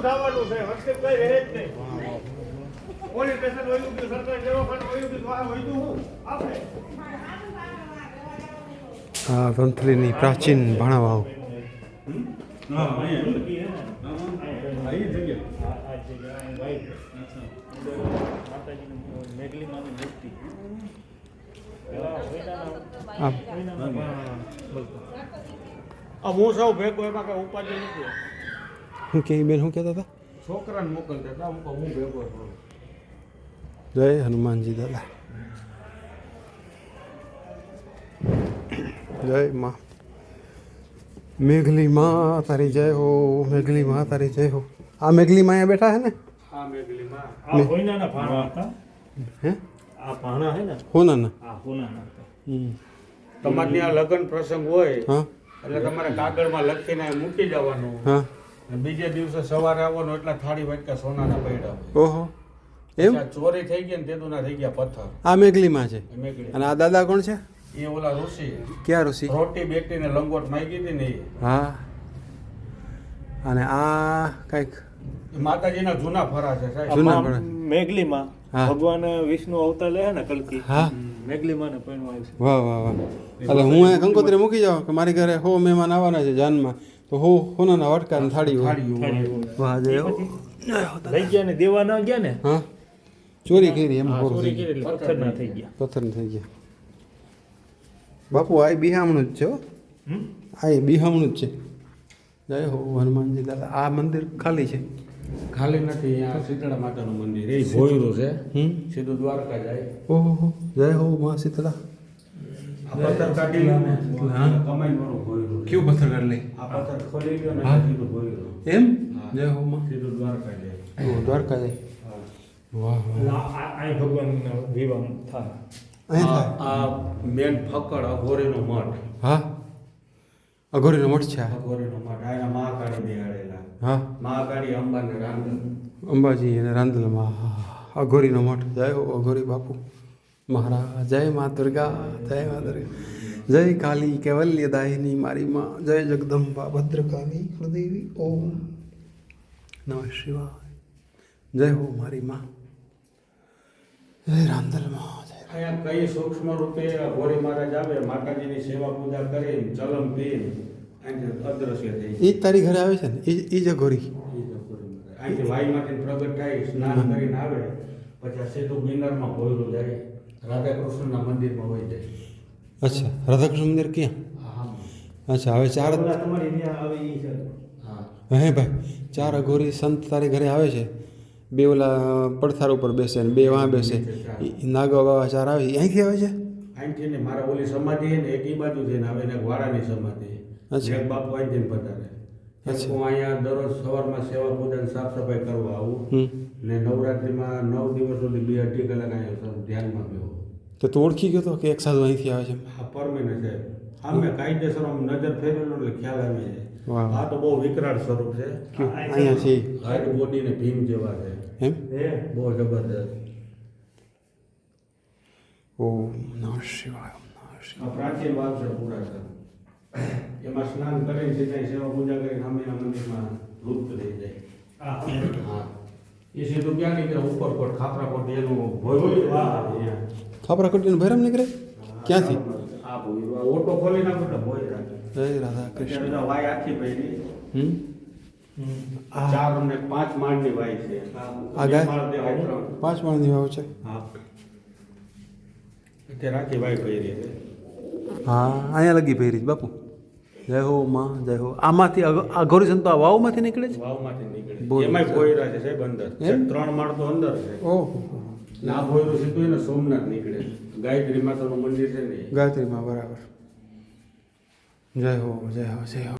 ઊભું થવાનું છે વચ્ચે કઈ રહે જ નહીં. પોલીસ સ્ટેશન વયું ગયું સરકારી દવાખાનું વયું ગયું આ વયું હું? આપણે? આ વંથલીની પ્રાચીન ભાણાવાવ. આ હું સૌ ભેગો એમાં કઈ ઉપાધિ નથી. શું કે બેન શું કહેતા હતા? છોકરાને મોકલતા હતા હું હું ભેગો છું જય હનુમાનજી દાદા. જય માં. મેઘલી માં તારી જય હો મેઘલી માં તારી જય હો. આ મેઘલી માં અહીંયા બેઠા હે ને? હા મેઘલીમાં આ હોઈનાના ભાણા હતા. હે? આ ભાણા હે ને? હો ના ના આ હોનાના તમારે ત્યાં લગ્ન પ્રસંગ હોય હા. એટલે તમારે કાગળમાં લખીને મૂકી જવાનું હા. બીજે દિવસે સવારે આવવાનું એટલા થાળી વાટકા સોનાના પડ્યા ઓહો. એમ ચોરી થઈ ગઈ ને તેદુના થઈ ગયા પથ્થર. આ મેઘલીમાં છે? અને આ દાદા કોણ છે? એ ઓલા ઋષિ. ક્યાં ઋષિ? રોટી બેટીને લંગોટ માંગી હતી ને હા. અને આ કંઈક માતાજીના જૂના ફરા છે સાહેબ. જૂના ફરા. મેઘલીમાં. ભગવાન વિષ્ણુ અવતાર લે ને કલકી? હા. મેઘલીમાં ને પરણવા આવ્યું છે. વાહ વાહ વાહ. એટલે હું એ કંકોત્રી મૂકી જાઉં કે મારી ઘરે હો મહેમાન આવવાના છે જાનમાં. તો હો હોનાના વટકા ને થાળી. વાહ લઈ ગયા ને દેવા ના ગયા ને? હા. ચોરી કરી એમ ચોરી થઈ કરી પથ્થર ના થઈ ગયા. પથ્થર થઈ ગયા. બાપુ આ બિહામણું જ છે હો. હમ? આ એ બિહામણું જ છે. જય હો હનુમાનજી દાદા. આ મંદિર ખાલી છે. ખાલી નથી અહીંયા શીતળા માતાનું મંદિર. એ ભોયરું છે. હમ? સીધું દ્વારકા જાય. ઓહો જય હો મા શીતળા. આ પથ્થર કાઢી લો ને કમાઈ વાળું ભોયરું છે. કેવું પથ્થર કાઢ લઈ? આ પથ્થર ખોલી લ્યો ને એમ. જય સીધું દ્વારકા જાય દ્વારકા જાય વાહ વાહ. અહીં ભગવાન વિવાહ થાય. આ મેન ફક્કડ અઘોરીનો મઠ. હા? અઘોરીનો મઠ છે અઘોરીનો મઠ. આયા મહાકાળી બિહાડેલા. હા. મહાકાળી અંબાને રાંધણ. અંબાજી અને રાંદલમાં અઘોરીનો મઠ. જય અઘોરી બાપુ. મહારાજ જય મા દુર્ગા જય મા દુર્ગા જય કાલી કેવલ્ય દાયિની મારી માં જય જગદંબા ભદ્રકાલી કુળદેવી ઓમ નમઃ શિવાય જય હો મારી માં જય રાંદલમાં જય અહીંયા કઈ સૂક્ષ્મ રૂપે અઘોરી મહારાજ આવે માતાજીની સેવા પૂજા કરી ચલમ પી અહીંથી અદ્રશ્ય થઈ જાય. એ જ તારી ઘરે આવે છે ને? એ એ જ અઘોરી ઈ જ અઘોરી મહારાજ. અહીંથી વાયુમાંથી પ્રગટ થાય સ્નાન કરીને આવે પછી આ સીધું ગિરનારમાં ભોયરું જાય. રાધા કૃષ્ણના મંદિરમાં હોય જાય અચ્છા રાધાકૃષ્ણ મંદિર ક્યાં? હા. અચ્છા હવે ચાર હા. ભાઈ ચાર અઘોરી સંત તારી ઘરે આવે છે? બે ઓલા પડથાર ઉપર બેસે ને બે વાં બેસે. ઈ નાગા બાવા ચાર આવે અહીંથી આવે છે? અહીંથી ને મારા ઓલી સમાધિ છે ને એક એ બાજુ છે ને એને વાડાની સમાધિ. અચ્છા. બાપુ અહીંથી ને પધારે. અચ્છા. હું અહીંયા દરરોજ સવારમાં સેવા પૂજન સાફ સફાઈ કરવા આવું. ને નવરાત્રિમાં નવ દિવસ સુધી બે અઢી કલાક અહીંયા ધ્યાનમાં. તો તું ઓળખી ગયો તો કે એક સાધુ અહીંથી આવે છે આ પરમેનન્ટ છે. આમે કાયદેસર આમ નજર ફેરવેલો એટલે ખ્યાલ આવી જાય. વાહ આ તો બહુ વિકરાળ સ્વરૂપ છે. અહીંયા છે. હાઈટ બોડી ને ભીમ જેવા છે. એમ? એ બહુ જબરદસ્ત ઓમ નમઃ શિવાય નમઃ શિવાય. આ પ્રાચીન વાત છે. પુરાતન એમાં સ્નાન કરીને સીધા સેવા પૂજા કરીને અમીના મંદિરમાં લુપ્ત થઈ જાય. હા એ સીધું ક્યાં નીકળે ઉપરકોટ પર એનું ભોયરું અહીંયા. ખાપરા કટીને ભૈરમ નીકળે? ક્યાંથી? ઓટો ખોલી નાખો રાખે જય. રાધા કૃષ્ણ. વાય આખી પડી હમ? ચાર અને પાંચ માળની વાય છે. આ ગાય? પાંચ માળની વાવ છે? હા. અત્યારે આખી વાય હા અહીંયા લગી ભૈરી બાપુ. જય હો માં જય હો. આમાંથી અઘોરી સંતો આ વાવમાંથી નીકળે છે? વાવમાંથી નીકળે એમાં એમાંય છે સાહેબ અંદર. એમ? ત્રણ માળ તો અંદર છે. ઓહો. ના તો સીધું એને સોમનાથ નીકળે. ગાયત્રી માતાનું મંદિર છે ને. ગાયત્રીમાં બરાબર. જય હો જય હો જય હો.